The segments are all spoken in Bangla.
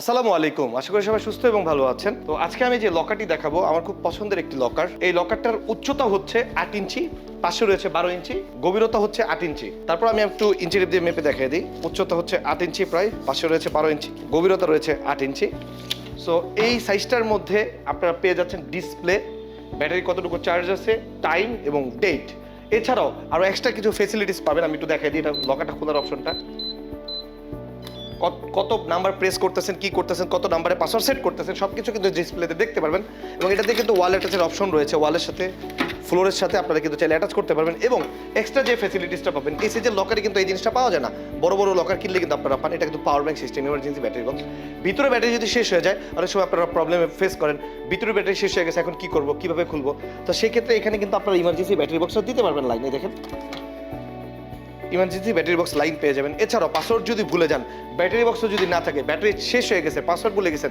আসসালামু আলাইকুম। আশা করি সবাই সুস্থ এবং ভালো আছেন। তো আজকে আমি যে লকারটি দেখাবো, আমার খুব পছন্দের একটি লকার। এই লকারটার উচ্চতা হচ্ছে আট ইঞ্চি, পাশে রয়েছে বারো ইঞ্চি, গভীরতা হচ্ছে আট ইঞ্চি। তারপর আমি একটু ইঞ্চি রেপ দিয়ে মেপে দেখিয়ে দিই। উচ্চতা হচ্ছে আট ইঞ্চি প্রায়, পাশে রয়েছে বারো ইঞ্চি, গভীরতা রয়েছে আট ইঞ্চি। সো এই সাইজটার মধ্যে আপনারা পেয়ে যাচ্ছেন ডিসপ্লে ব্যাটারি কতটুকু চার্জ আছে টাইম এবং ডেট এছাড়াও আরও এক্সট্রা কিছু ফেসিলিটিস পাবেন, আমি একটু দেখাই দিই এটা লকারটা খোলার অপশনটা কত- নাম্বার প্রেস করতেছেন, কি করতেছেন, কত নাম্বারে পাসওয়ার্ড সেট করতেছেন সব কিছু কিন্তু ডিসপ্লেতে দেখতে পারবেন। এবং এটাতে কিন্তু ওয়াল অ্যাটাচের অপশন রয়েছে ওয়ালের সাথে ফ্লোরের সাথে আপনারা কিন্তু চাইলে অ্যাটাচ করতে পারবেন। এবং এক্সট্রা যে ফেসিলিটিসটা পাবেন, এই সিজের লকারে কিন্তু এই জিনিসটা পাওয়া যায় না। বড় বড় লকার কিনলে কিন্তু আপনারা পান, এটা কিন্তু power bank system emergency battery box ভিতরে ব্যাটারি যদি শেষ হয়ে যায়, অনেক সময় আপনারা প্রবলেমে ফেস করেন, ভিতরে ব্যাটারি শেষ হয়ে গেছে, এখন কি করব, কীভাবে খুলবো? তো সেক্ষেত্রে এখানে কিন্তু আপনারা ইমার্জেন্সি ব্যাটারি বক্সটা দিতে পারবেন লাইনে দেখেন। ইমার্জেন্সি ব্যাটারি বক্স লাইন পেয়ে যাবেন। এছাড়াও পাসওয়ার্ড যদি ভুলে যান, ব্যাটারি বক্সও যদি না থাকে, ব্যাটারি শেষ হয়ে গেছে পাসওয়ার্ড ভুলে গেছেন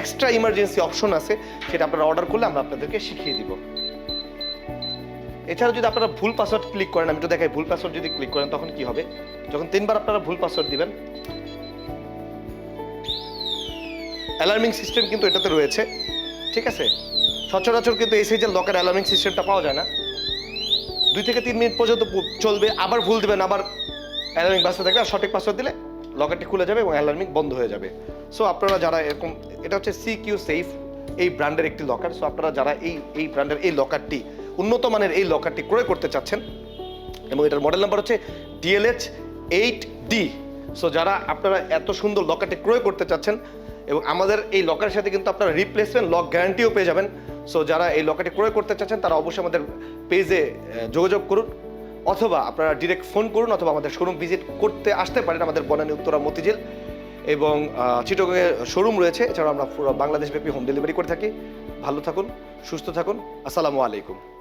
এক্সট্রা ইমার্জেন্সি অপশন আছে, সেটা আপনারা অর্ডার করলে আমরা আপনাদেরকে শিখিয়ে দিব। এছাড়া যদি আপনারা ভুল পাসওয়ার্ড ক্লিক করেন, আমি একটু দেখাই, ভুল পাসওয়ার্ড যদি ক্লিক করেন, তখন কি হবে? যখন তিনবার আপনারা ভুল পাসওয়ার্ড দিবেন অ্যালার্মিং সিস্টেম কিন্তু এটাতে রয়েছে, ঠিক আছে? সচরাচর কিন্তু এই সাইজের লকের অ্যালার্মিং সিস্টেমটা পাওয়া যায় না। দুই থেকে তিন মিনিট পর্যন্ত চলবে, আবার ভুল দেবেন, আবার অ্যালার্মিং বাজতে থাকবে আর সঠিক পাসওয়ার্ড দিলে লকারটি খুলে যাবে এবং অ্যালার্মিং বন্ধ হয়ে যাবে। সো আপনারা যারা এরকম, এটা হচ্ছে সি কিউ সেফ এই ব্র্যান্ডের একটি লকার সো আপনারা যারা এই এই ব্র্যান্ডের এই লকারটি উন্নত মানের এই লকারটি ক্রয় করতে চাচ্ছেন, এবং এটার মডেল নাম্বার হচ্ছে ডিএলএচ এইট ডি সো যারা আপনারা এত সুন্দর লকারটি ক্রয় করতে চাচ্ছেন এবং আমাদের এই লকারের সাথে কিন্তু আপনারা রিপ্লেসমেন্ট লক গ্যারান্টিও পেয়ে যাবেন। সো যারা এই লকারটি ক্রয় করতে চাচ্ছেন, তারা অবশ্যই আমাদের পেজে যোগাযোগ করুন। অথবা আপনারা ডিরেক্ট ফোন করুন অথবা আমাদের শোরুম ভিজিট করতে আসতে পারেন আমাদের বনানী উত্তরা মতিঝিল। এবং চিটগংয়ে শোরুম রয়েছে। এছাড়াও আমরা পুরো বাংলাদেশ ব্যাপী হোম ডেলিভারি করে থাকি। ভালো থাকুন, সুস্থ থাকুন। আসসালামু আলাইকুম।